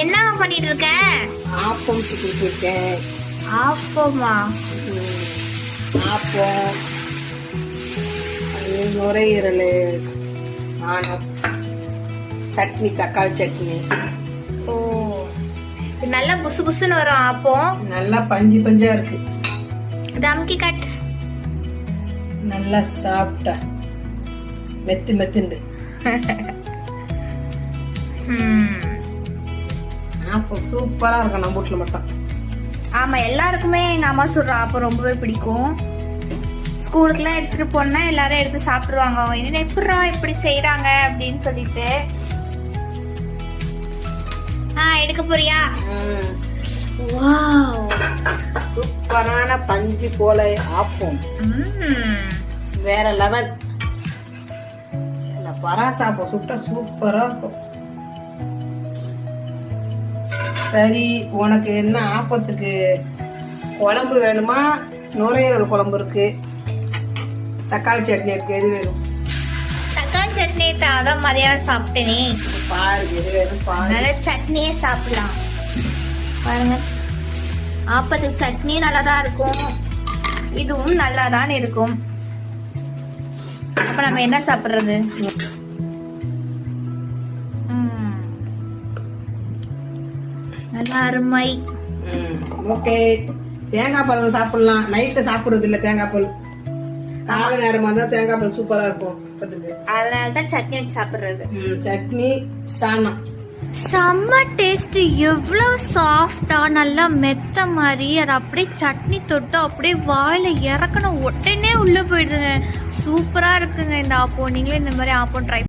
என்ன பண்ணிட்டு இருக்க ஆப்பம் சுட்டுட்டு இருக்கேன் ஆப்பமா ஆப்பம் நுரையீரல். ஆனம் சட்னி தக்காளி சட்னி. ஓ நல்லா புசு புசுன்னு வரும் ஆப்பம் நல்லா பஞ்சு பஞ்சா இருக்கு. இது அமுக்கி கட் நல்லா சாப்பிட்டா மெத்து மெத்துண்டு. ம். ஆப்பம் சூப்பரா இருக்கும் நம்ம வீட்டுல மட்டும். ஆமா எல்லாருக்குமே எங்க அம்மா சுடுற ஆப்பம் ரொம்பவே பிடிக்கும். ஸ்கூலுக்குலாம் எடுத்துட்டு போனா எல்லாரும் எடுத்து சாப்பிடுவாங்க என்ன எப்படா இப்படி செய்றாங்க அப்படின்னு சொல்லிட்டு. ஆ எடுக்க போறியா? சூப்பரான பஞ்சு போல ஆப்பம். வேற லெவல் பராசாப்பம் சுட்டா சூப்பரா இருக்கும். சரி உனக்கு என்ன ஆப்பத்துக்கு குழம்பு வேணுமா? நுரையீரல் குழம்பு இருக்கு. தக்காளி சட்னி இருக்கு. எது வேணும்? தக்காளி சட்னி தான் மதியானம் சாப்பிட்டேனே பாரு எது வேணும் பாரு. சட்னியே சாப்பிடலாம். பாருங்க. ஆப்பத்துக்கு சட்னி நல்லா தான் இருக்கும். இதுவும் நல்லா தான் இருக்கும். அப்ப நம்ம என்ன சாப்பிடுறது? நல்லா அருமை ஓகே தேங்காய் பால் சாப்பிடலாம். நைட்டு சாப்பிடுறது இல்ல தேங்காய் பால். காலை நேரமா தான் தேங்காய் பால் சூப்பரா இருக்கும் அதனால தான் சட்னி வச்சு சாப்பிடுறது. சட்னி சாணம். செம்ம டேஸ்ட் எவ்வளவு சாஃப்டா நல்லா மெத்த மாதிரி. அது அப்படியே சட்னி தொட்டு அப்படியே வாயில இறக்கணும் உடனே உள்ள போயிடுதுங்க. சூப்பரா இருக்குங்க இந்த ஆப்பம் நீங்களும் இந்த மாதிரி ஆப்பம் ட்ரை